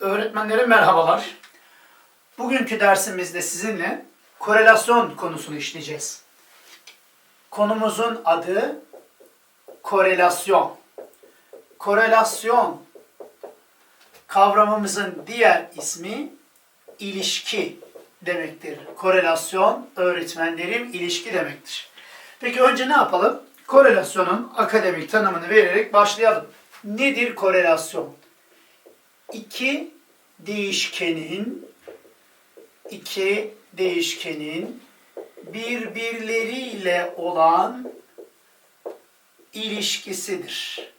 Öğretmenlerim merhabalar. Bugünkü dersimizde sizinle korelasyon konusunu işleyeceğiz. Konumuzun adı korelasyon. Korelasyon kavramımızın diğer ismi ilişki demektir. Korelasyon öğretmenlerim ilişki demektir. Peki önce ne yapalım? Korelasyonun akademik tanımını vererek başlayalım. Nedir korelasyon? İki değişkenin iki değişkenin birbirleriyle olan ilişkisidir.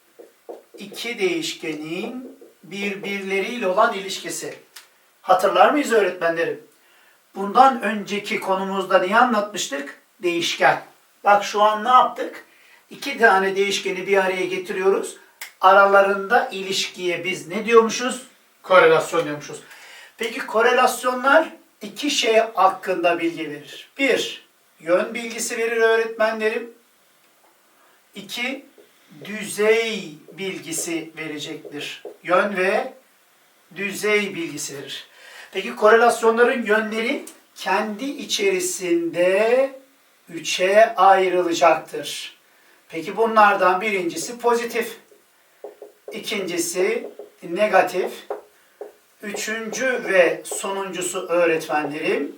İki değişkenin birbirleriyle olan ilişkisi. Hatırlar mıyız öğretmenlerim? Bundan önceki konumuzda neyi anlatmıştık? Değişken. Bak şu an ne yaptık? İki tane değişkeni bir araya getiriyoruz. Aralarında ilişkiye biz ne diyormuşuz? Korelasyon diyormuşuz. Peki korelasyonlar iki şey hakkında bilgi verir. Bir, yön bilgisi verir öğretmenlerim. İki, düzey bilgisi verecektir. Yön ve düzey bilgisi verir. Peki korelasyonların yönleri kendi içerisinde üçe ayrılacaktır. Peki bunlardan birincisi pozitif, ikincisi negatif, üçüncü ve sonuncusu öğretmenlerim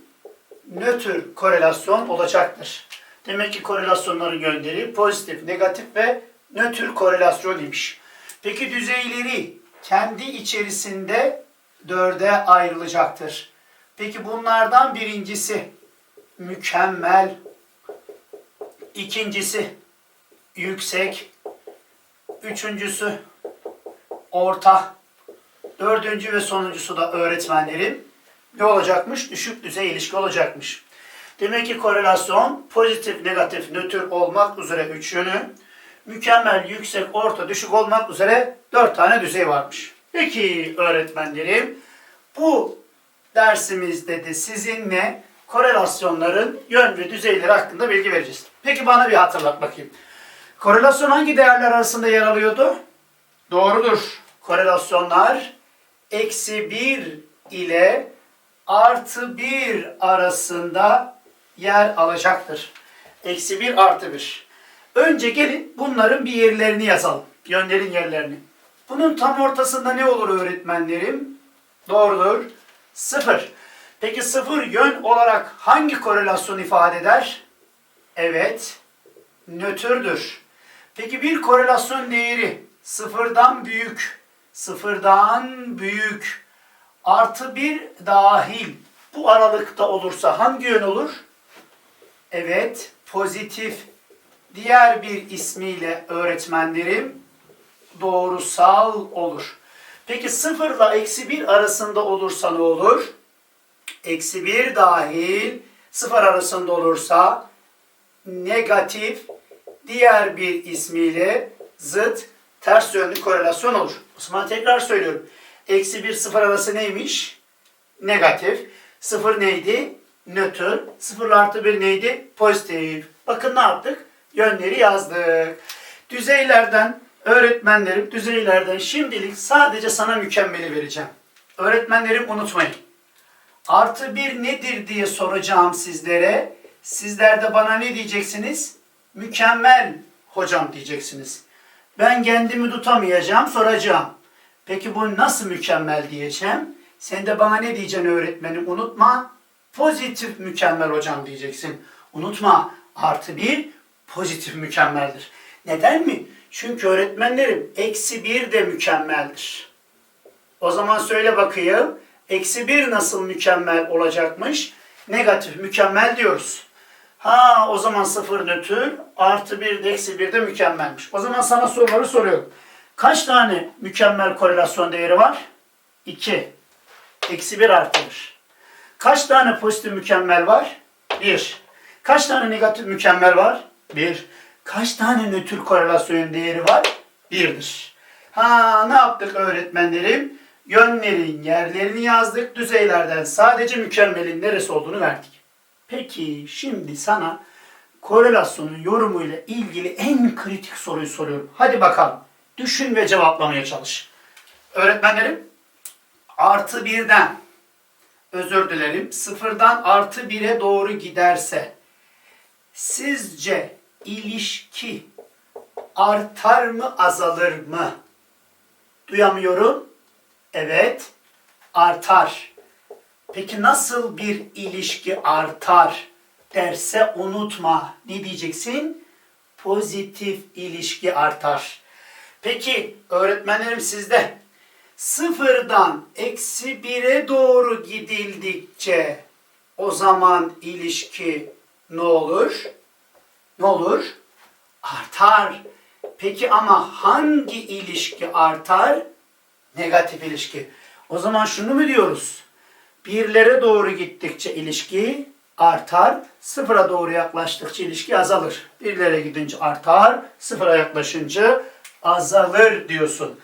nötr korelasyon olacaktır. Demek ki korelasyonların yönleri pozitif, negatif ve nötr korelasyon imiş. Peki düzeyleri kendi içerisinde dörde ayrılacaktır. Peki bunlardan birincisi mükemmel, ikincisi yüksek, üçüncüsü orta, dördüncü ve sonuncusu da öğretmenlerim ne olacakmış? Düşük düzey ilişki olacakmış. Demek ki korelasyon pozitif, negatif, nötr olmak üzere üç yönü, mükemmel, yüksek, orta, düşük olmak üzere dört tane düzey varmış. Peki öğretmenlerim, bu dersimizde de sizinle korelasyonların yön ve düzeyleri hakkında bilgi vereceğiz. Peki bana bir hatırlat bakayım. Korelasyon hangi değerler arasında yer alıyordu? Doğrudur. Korelasyonlar eksi 1 ile artı 1 arasında yer alacaktır. Eksi 1 artı 1. Önce gelin bunların bir yerlerini yazalım. Yönlerin yerlerini. Bunun tam ortasında ne olur öğretmenlerim? Doğrudur. 0. Peki 0 yön olarak hangi korelasyon ifade eder? Evet. Nötrdür. Peki bir korelasyon değeri sıfırdan büyük, sıfırdan büyük, artı bir dahil bu aralıkta olursa hangi yön olur? Evet, pozitif. Diğer bir ismiyle öğretmenlerim doğrusal olur. Peki sıfırla eksi bir arasında olursa ne olur? Eksi bir dahil sıfır arasında olursa negatif diğer bir ismiyle zıt ters yönlü korelasyon olur. O zaman tekrar söylüyorum. Eksi 1 sıfır arası neymiş? Negatif. Sıfır neydi? Nötr. Sıfır artı 1 neydi? Pozitif. Bakın ne yaptık? Yönleri yazdık. Düzeylerden öğretmenlerim düzeylerden şimdilik sadece sana mükemmeli vereceğim. Öğretmenlerim unutmayın. Artı bir nedir diye soracağım sizlere. Sizler de bana ne diyeceksiniz? Mükemmel hocam diyeceksiniz. Ben kendimi tutamayacağım, soracağım. Peki bu nasıl mükemmel diyeceğim? Sen de bana ne diyeceksin öğretmenim? Unutma. Pozitif mükemmel hocam diyeceksin. Unutma. Artı bir pozitif mükemmeldir. Neden mi? Çünkü öğretmenlerim eksi bir de mükemmeldir. O zaman söyle bakayım. Eksi bir nasıl mükemmel olacakmış? Negatif mükemmel diyoruz. Ha o zaman sıfır nötr artı bir de eksi bir de mükemmelmiş. O zaman sana soruları soruyorum. Kaç tane mükemmel korelasyon değeri var? 2. Eksi 1 artı 1. Kaç tane pozitif mükemmel var? 1. Kaç tane negatif mükemmel var? 1. Kaç tane nötr korelasyon değeri var? 1'dir. Ha ne yaptık öğretmenlerim? Yönlerin yerlerini yazdık. Düzeylerden sadece mükemmelin neresi olduğunu verdik. Peki şimdi sana korelasyonun yorumuyla ilgili en kritik soruyu soruyorum. Hadi bakalım. Düşün ve cevaplamaya çalış. Öğretmenlerim artı birden özür dilerim sıfırdan artı bire doğru giderse sizce ilişki artar mı azalır mı? Duyamıyorum. Evet artar. Peki nasıl bir ilişki artar derse unutma. Ne diyeceksin? Pozitif ilişki artar. Peki öğretmenlerim sizde sıfırdan eksi bire doğru gidildikçe o zaman ilişki ne olur? Ne olur? Artar. Peki ama hangi ilişki artar? Negatif ilişki. O zaman şunu mu diyoruz? Birlere doğru gittikçe ilişki artar, sıfıra doğru yaklaştıkça ilişki azalır. Birlere gidince artar, sıfıra yaklaşınca azalır diyorsun.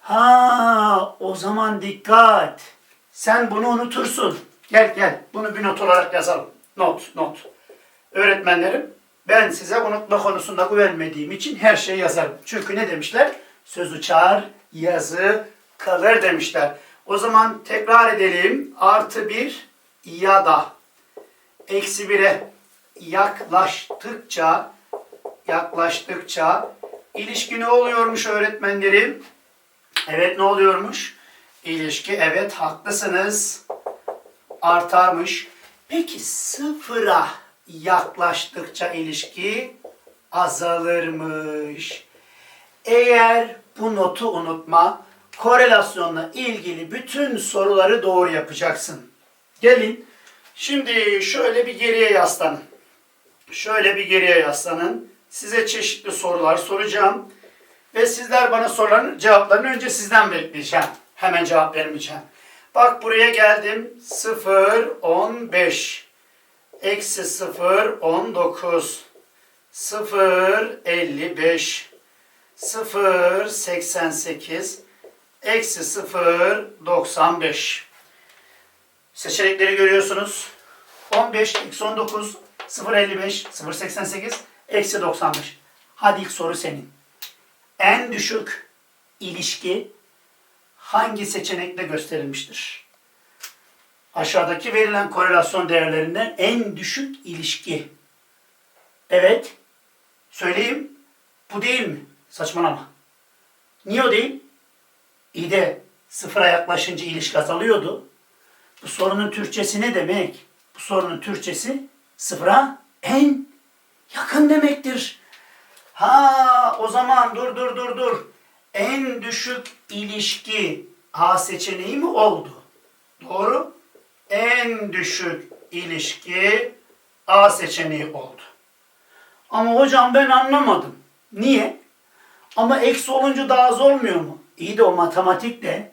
Ha, o zaman dikkat. Sen bunu unutursun. Gel gel, bunu bir not olarak yazalım. Not, not. Öğretmenlerim, ben size unutma konusunda güvenmediğim için her şeyi yazarım. Çünkü ne demişler? Söz uçar, yazı kalır demişler. O zaman tekrar edelim. Artı bir ya da eksi bire yaklaştıkça yaklaştıkça ilişki ne oluyormuş öğretmenlerim? Evet ne oluyormuş? İlişki evet haklısınız. Artarmış. Peki sıfıra yaklaştıkça ilişki azalırmış. Eğer bu notu unutma, korelasyonla ilgili bütün soruları doğru yapacaksın. Gelin, şimdi şöyle bir geriye yaslanın. Şöyle bir geriye yaslanın. Size çeşitli sorular soracağım. Ve sizler bana soruların cevaplarını önce sizden bekleyeceğim. Hemen cevap vermeyeceğim. Bak buraya geldim. 0, 15. Eksi 0, 19. 0, 55. 0, 88. Eksi 0, 95. Seçenekleri görüyorsunuz. 15, eksi 19, 0.55, 0.88, eksi 95. Hadi ilk soru senin. En düşük ilişki hangi seçenekle gösterilmiştir? Aşağıdaki verilen korelasyon değerlerinden en düşük ilişki. Evet. Söyleyeyim. Bu değil mi? Saçmalama. Niye o değil? İyi de sıfıra yaklaşınca ilişki azalıyordu. Bu sorunun Türkçesi ne demek? Bu sorunun Türkçesi sıfıra en yakın demektir. Ha o zaman dur dur dur dur. En düşük ilişki A seçeneği mi oldu? Doğru. En düşük ilişki A seçeneği oldu. Ama hocam ben anlamadım. Niye? Ama eksi olunca daha az olmuyor mu? İyi de o matematik de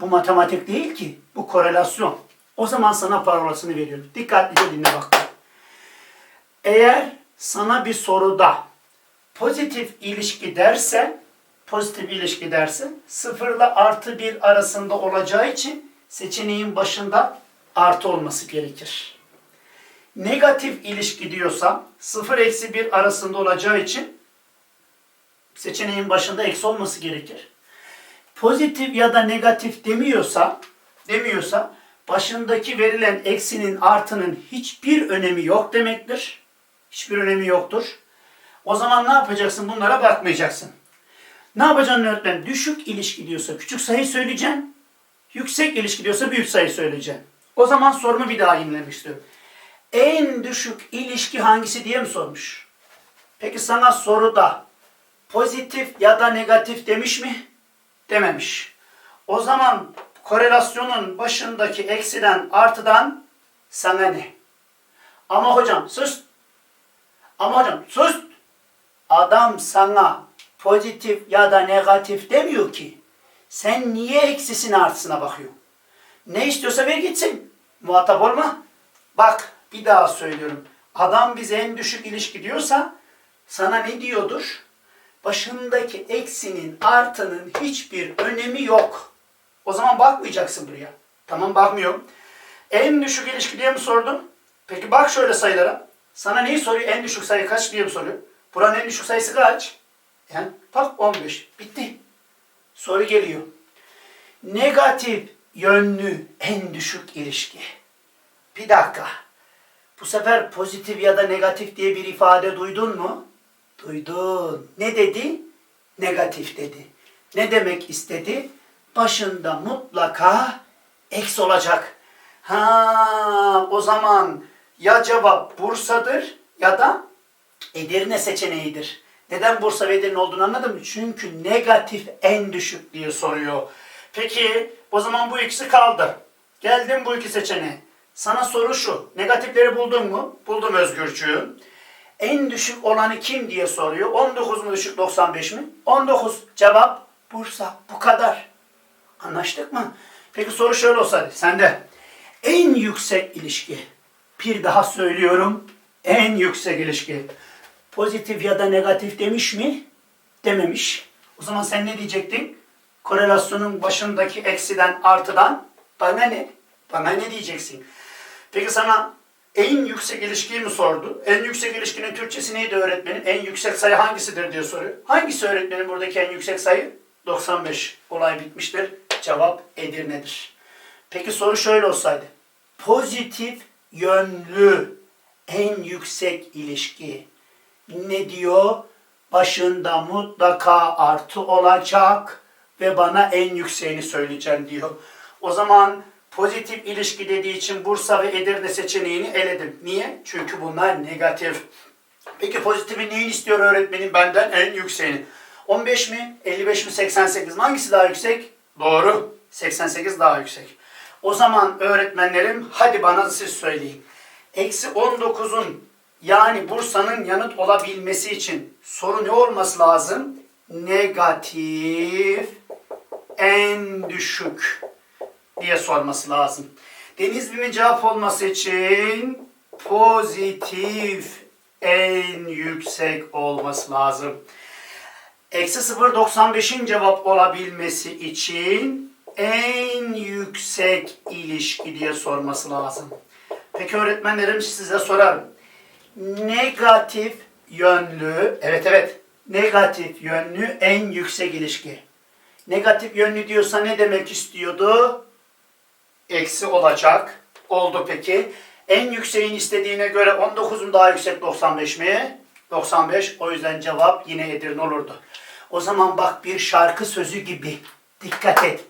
bu matematik değil ki. Bu korelasyon. O zaman sana parolasını veriyorum. Dikkatlice dinle bak. Eğer sana bir soruda pozitif ilişki derse, pozitif ilişki derse sıfırla artı bir arasında olacağı için seçeneğin başında artı olması gerekir. Negatif ilişki diyorsam sıfır eksi bir arasında olacağı için seçeneğin başında eksi olması gerekir. Pozitif ya da negatif demiyorsa, demiyorsa başındaki verilen eksinin artının hiçbir önemi yok demektir. Hiçbir önemi yoktur. O zaman ne yapacaksın? Bunlara bakmayacaksın. Ne yapacaksın öğretmen? Düşük ilişki diyorsa küçük sayı söyleyeceksin. Yüksek ilişki diyorsa büyük sayı söyleyeceksin. O zaman sorumu bir daha yenilemek istiyorum. En düşük ilişki hangisi diye mi sormuş? Peki sana soruda pozitif ya da negatif demiş mi? Dememiş. O zaman korelasyonun başındaki eksiden artıdan sana ne? Ama hocam sus. Ama hocam sus. Adam sana pozitif ya da negatif demiyor ki. Sen niye eksisine artısına bakıyorsun? Ne istiyorsa ver gitsin. Muhatap olma. Bak bir daha söylüyorum. Adam bize en düşük ilişki diyorsa sana ne diyordur? Başındaki eksinin artının hiçbir önemi yok. O zaman bakmayacaksın buraya. Tamam bakmıyorum. En düşük ilişki diye mi sordum? Peki bak şöyle sayılara. Sana neyi soruyor? En düşük sayı kaç diye mi soruyor? Buranın en düşük sayısı kaç? Yani bak 15. Bitti. Soru geliyor. Negatif yönlü en düşük ilişki. Bir dakika. Bu sefer pozitif ya da negatif diye bir ifade duydun mu? Duydun. Ne dedi? Negatif dedi. Ne demek istedi? Başında mutlaka eks olacak. Ha, o zaman ya cevap Bursa'dır ya da Edirne seçeneğidir. Neden Bursa ve Edirne olduğunu anladın mı? Çünkü negatif en düşük diye soruyor. Peki o zaman bu ikisi kaldı. Geldim bu iki seçeneğe. Sana soru şu. Negatifleri buldun mu? Buldum Özgürcüğüm. En düşük olanı kim diye soruyor. 19 mu düşük 95 mi? 19. Cevap Bursa. Bu kadar. Anlaştık mı? Peki soru şöyle olsaydı. Sende en yüksek ilişki. Bir daha söylüyorum. En yüksek ilişki. Pozitif ya da negatif demiş mi? Dememiş. O zaman sen ne diyecektin? Korelasyonun başındaki eksiden artıdan bana ne? Bana ne diyeceksin? Peki sana en yüksek ilişkiyi mi sordu? En yüksek ilişkinin Türkçesi neydi öğretmenim? En yüksek sayı hangisidir diye soruyor. Hangisi öğretmenim buradaki en yüksek sayı? 95. Olay bitmiştir. Cevap Edirne'dir. Peki soru şöyle olsaydı. Pozitif yönlü en yüksek ilişki ne diyor? Başında mutlaka artı olacak ve bana en yükseğini söyleyeceksin diyor. O zaman pozitif ilişki dediği için Bursa ve Edirne seçeneğini eledim. Niye? Çünkü bunlar negatif. Peki pozitifi neyin istiyor öğretmenim benden? En yükseğini. 15 mi? 55 mi? 88 mi? Hangisi daha yüksek? Doğru. 88 daha yüksek. O zaman öğretmenlerim hadi bana siz söyleyin. Eksi 19'un yani Bursa'nın yanıt olabilmesi için soru ne olması lazım? Negatif en düşük diye sorması lazım. Denizli'nin cevap olması için pozitif en yüksek olması lazım. Eksi 0.95'in cevap olabilmesi için en yüksek ilişki diye sorması lazım. Peki öğretmenlerim size sorarım. Negatif yönlü, evet evet, negatif yönlü en yüksek ilişki. Negatif yönlü diyorsa ne demek istiyordu? Eksi olacak. Oldu peki. En yükseğin istediğine göre 19 mu daha yüksek 95 mi? 95. O yüzden cevap yine Edirne olurdu. O zaman bak bir şarkı sözü gibi. Dikkat et.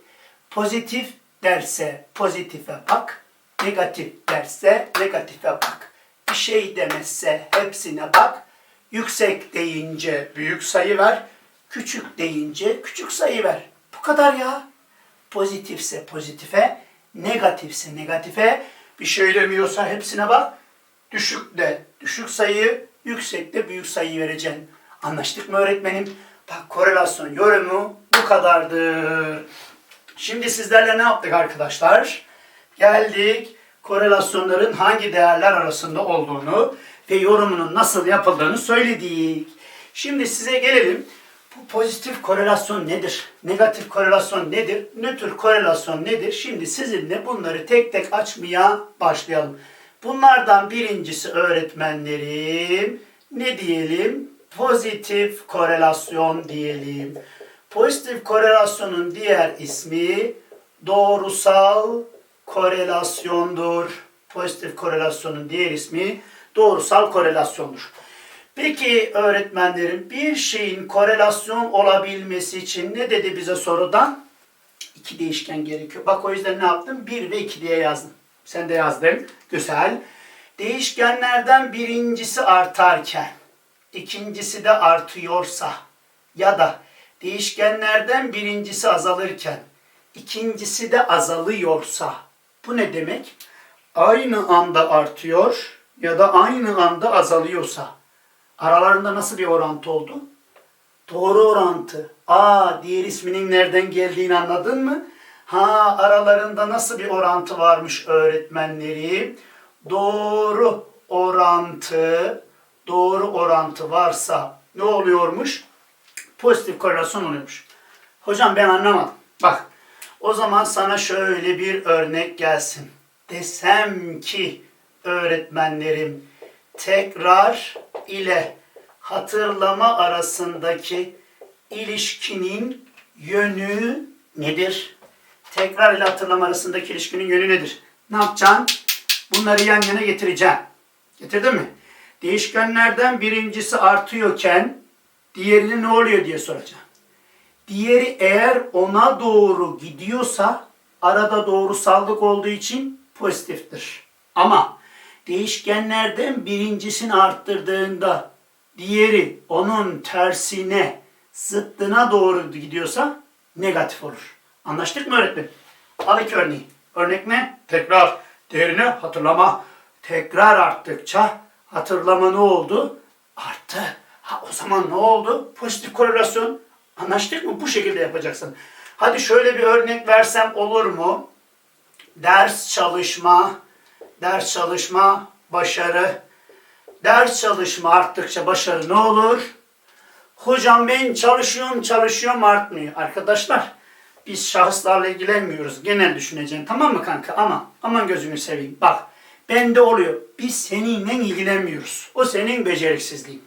Pozitif derse pozitife bak. Negatif derse negatife bak. Bir şey demezse hepsine bak. Yüksek deyince büyük sayı ver. Küçük deyince küçük sayı ver. Bu kadar ya. Pozitifse pozitife, negatifse negatife. Bir şey demiyorsa hepsine bak. Düşük de düşük sayı, yüksek de büyük sayı vereceksin. Anlaştık mı öğretmenim? Bak korelasyon yorumu bu kadardır. Şimdi sizlerle ne yaptık arkadaşlar? Geldik korelasyonların hangi değerler arasında olduğunu ve yorumunun nasıl yapıldığını söyledik. Şimdi size gelelim. Bu pozitif korelasyon nedir? Negatif korelasyon nedir? Nötr korelasyon nedir? Şimdi sizinle bunları tek tek açmaya başlayalım. Bunlardan birincisi öğretmenlerim ne diyelim? Pozitif korelasyon diyelim. Pozitif korelasyonun diğer ismi doğrusal korelasyondur. Pozitif korelasyonun diğer ismi doğrusal korelasyondur. Peki öğretmenlerim bir şeyin korelasyon olabilmesi için ne dedi bize sorudan? İki değişken gerekiyor. Bak o yüzden ne yaptım? 1 ve 2 diye yazdım. Sen de yazdın. Güzel. Değişkenlerden birincisi artarken ikincisi de artıyorsa ya da değişkenlerden birincisi azalırken ikincisi de azalıyorsa bu ne demek? Aynı anda artıyor ya da aynı anda azalıyorsa aralarında nasıl bir orantı oldu? Doğru orantı. Aa diğer isminin nereden geldiğini anladın mı? Ha aralarında nasıl bir orantı varmış öğretmenleri? Doğru orantı, doğru orantı varsa ne oluyormuş? Pozitif korelasyon oluyormuş. Hocam ben anlamadım. Bak o zaman sana şöyle bir örnek gelsin. Desem ki öğretmenlerim tekrar ile hatırlama arasındaki ilişkinin yönü nedir? tekrar ile hatırlama arasındaki ilişkinin yönü nedir? Ne yapacaksın? Bunları yan yana getireceksin. Getirdin mi? Değişkenlerden birincisi artıyorken diğerine ne oluyor diye soracağım. Diğeri eğer ona doğru gidiyorsa arada doğrusallık olduğu için pozitiftir. Ama değişkenlerden birincisini arttırdığında diğeri onun tersine zıttına doğru gidiyorsa negatif olur. Anlaştık mı öğretmen? Al iki örneği. Örnek ne? Tekrar. Değerini hatırlama. Tekrar arttıkça hatırlama ne oldu? Arttı. Ha o zaman ne oldu? Pozitif korelasyon. Anlaştık mı? Bu şekilde yapacaksın. Hadi şöyle bir örnek versem olur mu? Ders çalışma, ders çalışma, başarı. Ders çalışma arttıkça başarı ne olur? Hocam ben çalışıyorum çalışıyorum artmıyor. Arkadaşlar biz şahıslarla ilgilenmiyoruz. Genel düşüneceğim tamam mı kanka? Ama aman gözünü seveyim. Bak bende oluyor. Biz seninle ilgilenmiyoruz. O senin beceriksizliğin.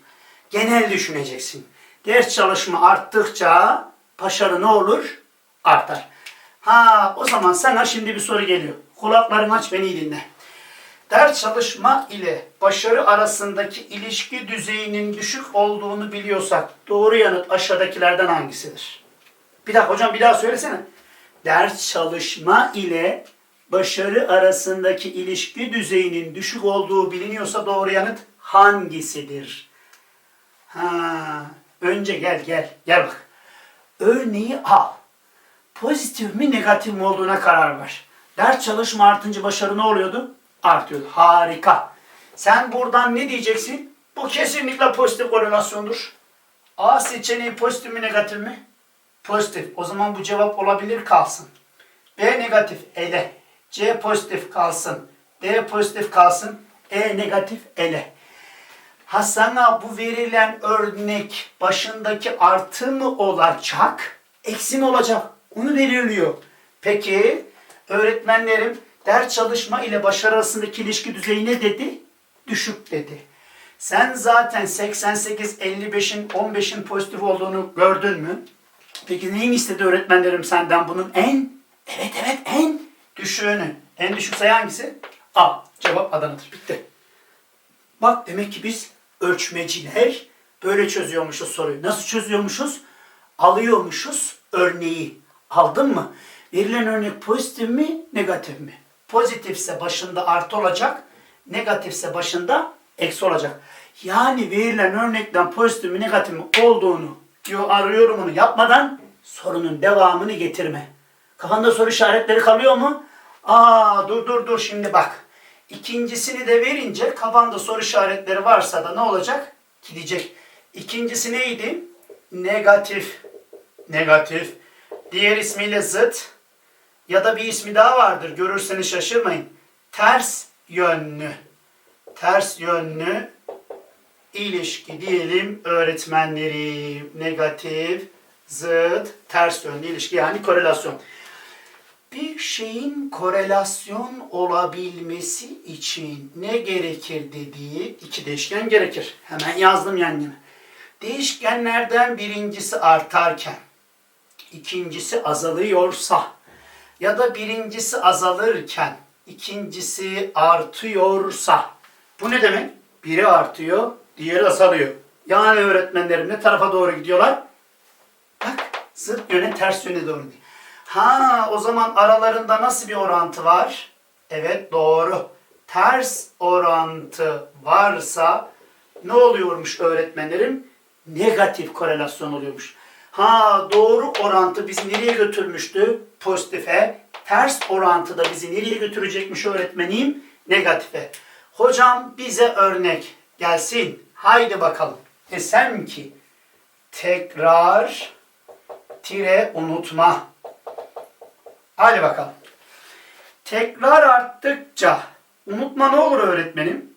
Genel düşüneceksin. Ders çalışma arttıkça başarı ne olur? Artar. Ha o zaman sana şimdi bir soru geliyor. Kulaklarını aç beni iyi dinle. Ders çalışma ile başarı arasındaki ilişki düzeyinin düşük olduğunu biliyorsak doğru yanıt aşağıdakilerden hangisidir? Bir dakika hocam bir daha söylesene. Ders çalışma ile başarı arasındaki ilişki düzeyinin düşük olduğu biliniyorsa doğru yanıt hangisidir? Ha, önce gel gel gel bak. Örneği al. Pozitif mi negatif mi olduğuna karar ver. Ders çalışma artınca başarı ne oluyordu? Artıyordu. Harika. Sen buradan ne diyeceksin? Bu kesinlikle pozitif korelasyondur. A seçeneği pozitif mi negatif mi? Pozitif. O zaman bu cevap olabilir kalsın. B negatif ele. C pozitif kalsın. D pozitif kalsın. E negatif ele. Ha sana bu verilen örnek başındaki artı mı olacak, eksi mi olacak? Onu belirliyor. Peki öğretmenlerim ders çalışma ile başarı arasındaki ilişki düzeyi ne dedi? Düşük dedi. Sen zaten 88, 55'in, 15'in pozitif olduğunu gördün mü? Peki neyin istedi öğretmenlerim senden bunun en? Evet evet en düşüğünü. En düşük sayı hangisi? A. Cevap Adana'dır. Bitti. Bak demek ki biz ölçmeciler böyle çözüyormuşuz soruyu. Nasıl çözüyormuşuz? Alıyormuşuz örneği. Aldın mı? Verilen örnek pozitif mi, negatif mi? Pozitifse başında artı olacak, negatifse başında eksi olacak. Yani verilen örnekten pozitif mi, negatif mi olduğunu diyor arıyorum onu yapmadan sorunun devamını getirme. Kafanda soru işaretleri kalıyor mu? Aa dur dur dur şimdi bak. İkincisini de verince kafanda soru işaretleri varsa da ne olacak? Gidecek. İkincisi neydi? Negatif. Negatif. Diğer ismiyle zıt. Ya da bir ismi daha vardır. Görürseniz şaşırmayın. Ters yönlü. Ters yönlü ilişki diyelim öğretmenleri. Negatif, zıt, ters yönlü ilişki yani korelasyon bir şeyin korelasyon olabilmesi için ne gerekir dediği iki değişken gerekir. Hemen yazdım yan. Değişkenlerden birincisi artarken ikincisi azalıyorsa ya da birincisi azalırken ikincisi artıyorsa bu ne demek? Biri artıyor, diğeri azalıyor. Yani öğretmenlerim ne tarafa doğru gidiyorlar? Bak zıt yöne ters yöne doğru gidiyor. Ha o zaman aralarında nasıl bir orantı var? Evet doğru. Ters orantı varsa ne oluyormuş öğretmenlerim? Negatif korelasyon oluyormuş. Ha doğru orantı bizi nereye götürmüştü? Pozitife. Ters orantı da bizi nereye götürecekmiş öğretmenim? Negatife. Hocam bize örnek gelsin. Haydi bakalım. Desem ki tekrar tire unutma. Hadi bakalım. Tekrar arttıkça unutma ne olur öğretmenim?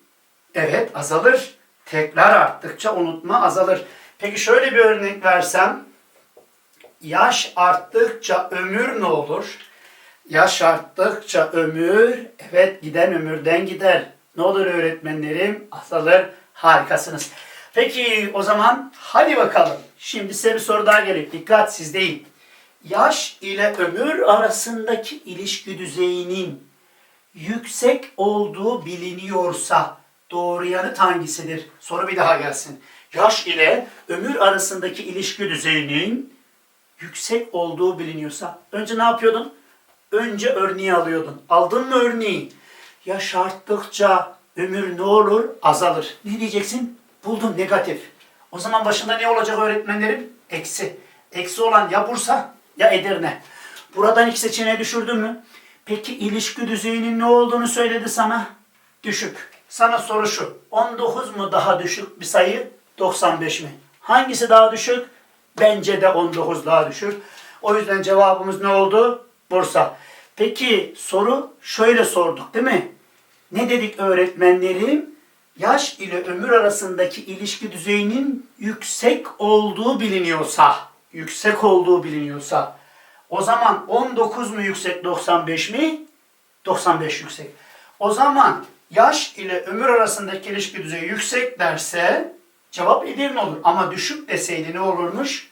Evet azalır. Tekrar arttıkça unutma azalır. Peki şöyle bir örnek versem. Yaş arttıkça ömür ne olur? Yaş arttıkça ömür, evet giden ömürden gider. Ne olur öğretmenlerim? Azalır. Harikasınız. Peki o zaman hadi bakalım. Şimdi size bir soru daha geliyor. Dikkat siz değil. yaş ile ömür arasındaki ilişki düzeyinin yüksek olduğu biliniyorsa doğru yanıt hangisidir? Soru bir daha gelsin. Yaş ile ömür arasındaki ilişki düzeyinin yüksek olduğu biliniyorsa önce ne yapıyordun? Önce örneği alıyordun. Aldın mı örneği? Yaş arttıkça ömür ne olur? Azalır. Ne diyeceksin? Buldum negatif. O zaman başında ne olacak öğretmenlerim? Eksi. Eksi olan ya Bursa ya Edirne. Buradan iki seçeneğe düşürdün mü? Peki ilişki düzeyinin ne olduğunu söyledi sana? Düşük. Sana soru şu. 19 mu daha düşük bir sayı? 95 mi? Hangisi daha düşük? Bence de 19 daha düşük. O yüzden cevabımız ne oldu? Bursa. Peki soru şöyle sorduk değil mi? Ne dedik öğretmenlerim? Yaş ile ömür arasındaki ilişki düzeyinin yüksek olduğu biliniyorsa, yüksek olduğu biliniyorsa, o zaman 19 mu yüksek 95 mi? 95 yüksek. O zaman yaş ile ömür arasındaki ilişki düzeyi yüksek derse cevap Edirne olur. Ama düşük deseydi ne olurmuş?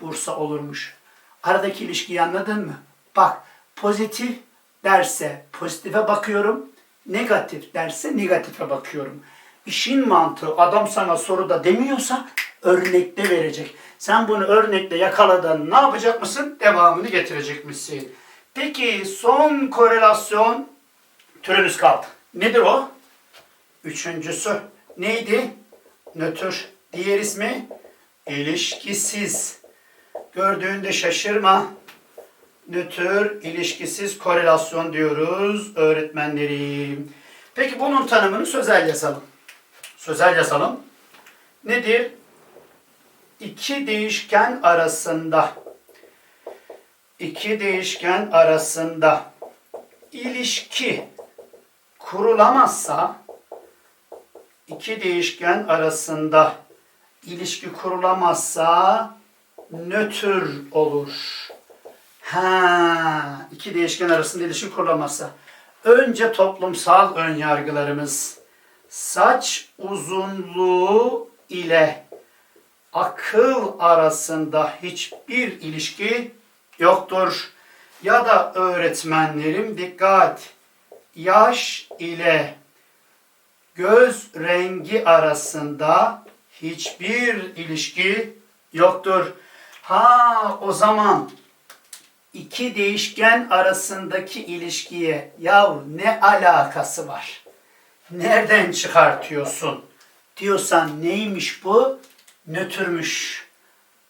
Bursa olurmuş. Aradaki ilişkiyi anladın mı? Bak pozitif derse pozitife bakıyorum. Negatif derse negatife bakıyorum. İşin mantığı adam sana soruda demiyorsa örnekte verecek. Sen bunu örnekte yakaladın ne yapacak mısın? Devamını getirecek misin? Peki son korelasyon türümüz kaldı. Nedir o? Üçüncüsü neydi? Nötr. Diğer ismi ilişkisiz. Gördüğünde şaşırma. Nötr, ilişkisiz korelasyon diyoruz öğretmenlerim. Peki bunun tanımını sözel yazalım. Sözel yazalım. Nedir? İki değişken arasında iki değişken arasında ilişki kurulamazsa iki değişken arasında ilişki kurulamazsa nötr olur. Ha, iki değişken arasında ilişki kurulamazsa. Önce toplumsal ön yargılarımız. Saç uzunluğu ile akıl arasında hiçbir ilişki yoktur. Ya da öğretmenlerim dikkat. Yaş ile göz rengi arasında hiçbir ilişki yoktur. Ha o zaman iki değişken arasındaki ilişkiye yahu ne alakası var? Nereden çıkartıyorsun? Diyorsan neymiş bu? Nötrmüş.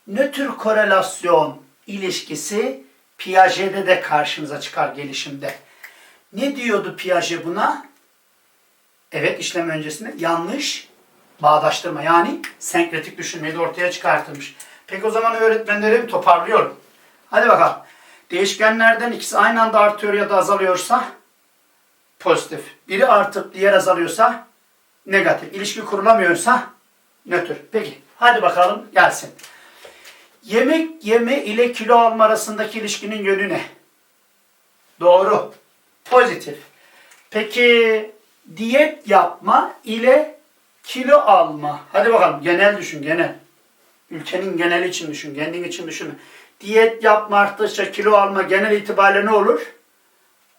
Nötr korelasyon ilişkisi Piaget'de de karşımıza çıkar gelişimde. Ne diyordu Piaget buna? Evet işlem öncesinde yanlış bağdaştırma yani senkretik düşünmeyi de ortaya çıkartılmış. Peki o zaman öğretmenlerim toparlıyorum. Hadi bakalım. Değişkenlerden ikisi aynı anda artıyor ya da azalıyorsa pozitif. Biri artıp diğer azalıyorsa negatif. İlişki kurulamıyorsa nötr. Peki hadi bakalım gelsin. Yemek yeme ile kilo alma arasındaki ilişkinin yönü ne? Doğru. Pozitif. Peki diyet yapma ile kilo alma. Hadi bakalım genel düşün genel. Ülkenin geneli için düşün. Kendin için düşünme. Diyet yapma arttıkça kilo alma genel itibariyle ne olur?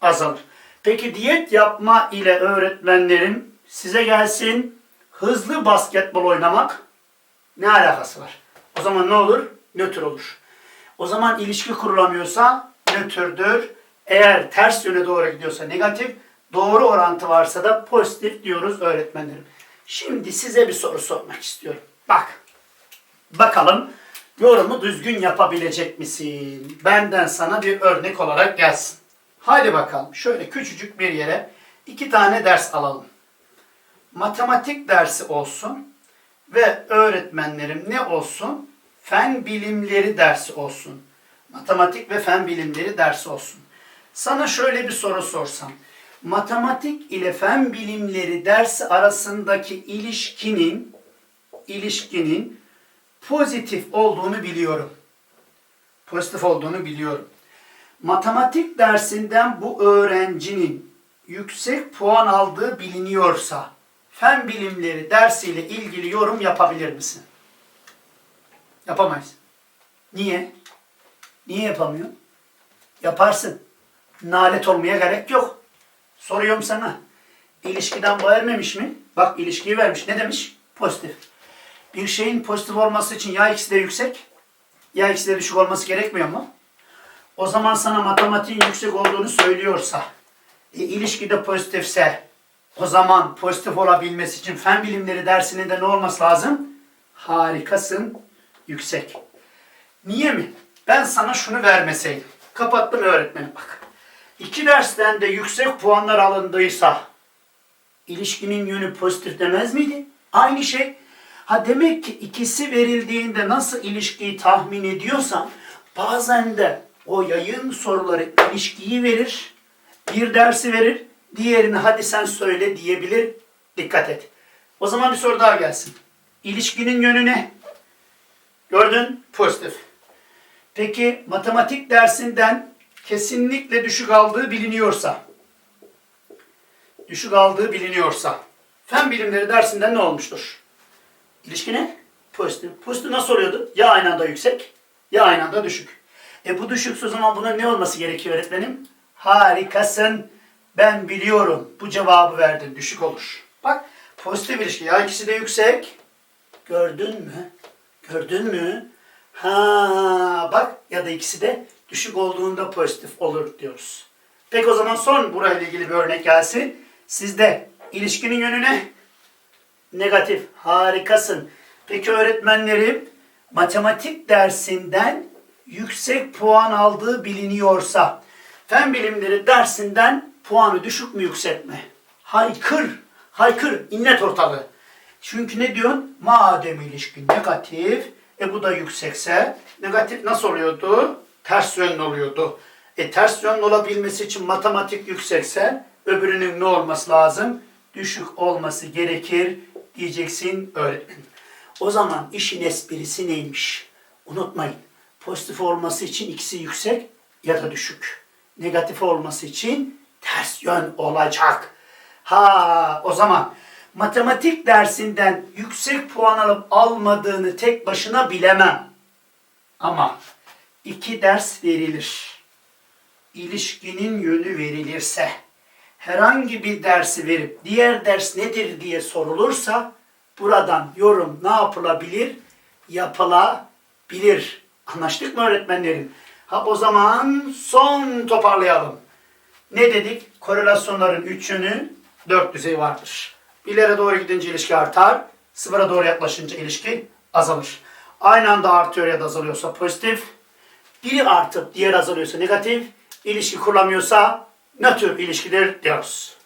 Azalır. Peki diyet yapma ile öğretmenlerin size gelsin hızlı basketbol oynamak ne alakası var? O zaman ne olur? Nötr olur. O zaman ilişki kurulamıyorsa nötrdür. Eğer ters yöne doğru gidiyorsa negatif, doğru orantı varsa da pozitif diyoruz öğretmenlerim. Şimdi size bir soru sormak istiyorum. Bak, bakalım yorumu düzgün yapabilecek misin? Benden sana bir örnek olarak gelsin. Hadi bakalım şöyle küçücük bir yere iki tane ders alalım. Matematik dersi olsun ve öğretmenlerim ne olsun? Fen bilimleri dersi olsun. Matematik ve fen bilimleri dersi olsun. Sana şöyle bir soru sorsam. Matematik ile fen bilimleri dersi arasındaki ilişkinin ilişkinin pozitif olduğunu biliyorum. Pozitif olduğunu biliyorum. Matematik dersinden bu öğrencinin yüksek puan aldığı biliniyorsa fen bilimleri dersiyle ilgili yorum yapabilir misin? Yapamayız. Niye? Niye yapamıyorsun? Yaparsın. Nalet olmaya gerek yok. Soruyorum sana. İlişkiden vermemiş mi? Bak ilişkiyi vermiş. Ne demiş? Pozitif. Bir şeyin pozitif olması için ya ikisi de yüksek ya ikisi de düşük olması gerekmiyor mu? O zaman sana matematiğin yüksek olduğunu söylüyorsa, e, ilişki de pozitifse, o zaman pozitif olabilmesi için fen bilimleri dersinin de ne olması lazım? Harikasın, yüksek. Niye mi? Ben sana şunu vermeseydim. Kapattım öğretmenim bak. İki dersten de yüksek puanlar alındıysa ilişkinin yönü pozitif demez miydi? Aynı şey. Ha demek ki ikisi verildiğinde nasıl ilişkiyi tahmin ediyorsan bazen de o yayın soruları ilişkiyi verir, bir dersi verir, diğerini hadi sen söyle diyebilir. Dikkat et. O zaman bir soru daha gelsin. İlişkinin yönü ne? Gördün? Pozitif. Peki matematik dersinden kesinlikle düşük aldığı biliniyorsa, düşük aldığı biliniyorsa, fen bilimleri dersinden ne olmuştur? İlişki ne? Pozitif. Pozitif nasıl oluyordu? Ya aynı anda yüksek, ya aynı anda düşük. E bu düşükse o zaman bunun ne olması gerekiyor öğretmenim? Harikasın. Ben biliyorum. Bu cevabı verdin. Düşük olur. Bak pozitif ilişki. Ya ikisi de yüksek. Gördün mü? Gördün mü? Ha bak ya da ikisi de düşük olduğunda pozitif olur diyoruz. Peki o zaman son burayla ilgili bir örnek gelsin. Sizde ilişkinin yönü ne? Negatif. Harikasın. Peki öğretmenlerim matematik dersinden yüksek puan aldığı biliniyorsa fen bilimleri dersinden puanı düşük mü yüksek mi? Haykır. Haykır. inlet ortalığı. Çünkü ne diyorsun? Madem ilişki negatif, e bu da yüksekse, negatif nasıl oluyordu? Ters yönlü oluyordu. E ters yönlü olabilmesi için matematik yüksekse, öbürünün ne olması lazım? Düşük olması gerekir diyeceksin öğretmenim. O zaman işin esprisi neymiş? Unutmayın. Pozitif olması için ikisi yüksek ya da düşük. Negatif olması için ters yön olacak. Ha o zaman matematik dersinden yüksek puan alıp almadığını tek başına bilemem. Ama iki ders verilir. İlişkinin yönü verilirse, herhangi bir dersi verip diğer ders nedir diye sorulursa buradan yorum ne yapılabilir? Yapılabilir. Anlaştık mı öğretmenlerim? Ha o zaman son toparlayalım. Ne dedik? Korelasyonların üç yönü dört düzey vardır. İleri doğru gidince ilişki artar. Sıfıra doğru yaklaşınca ilişki azalır. Aynı anda artıyor ya da azalıyorsa pozitif. Biri artıp diğer azalıyorsa negatif. İlişki kurulamıyorsa nötr ilişkidir diyoruz.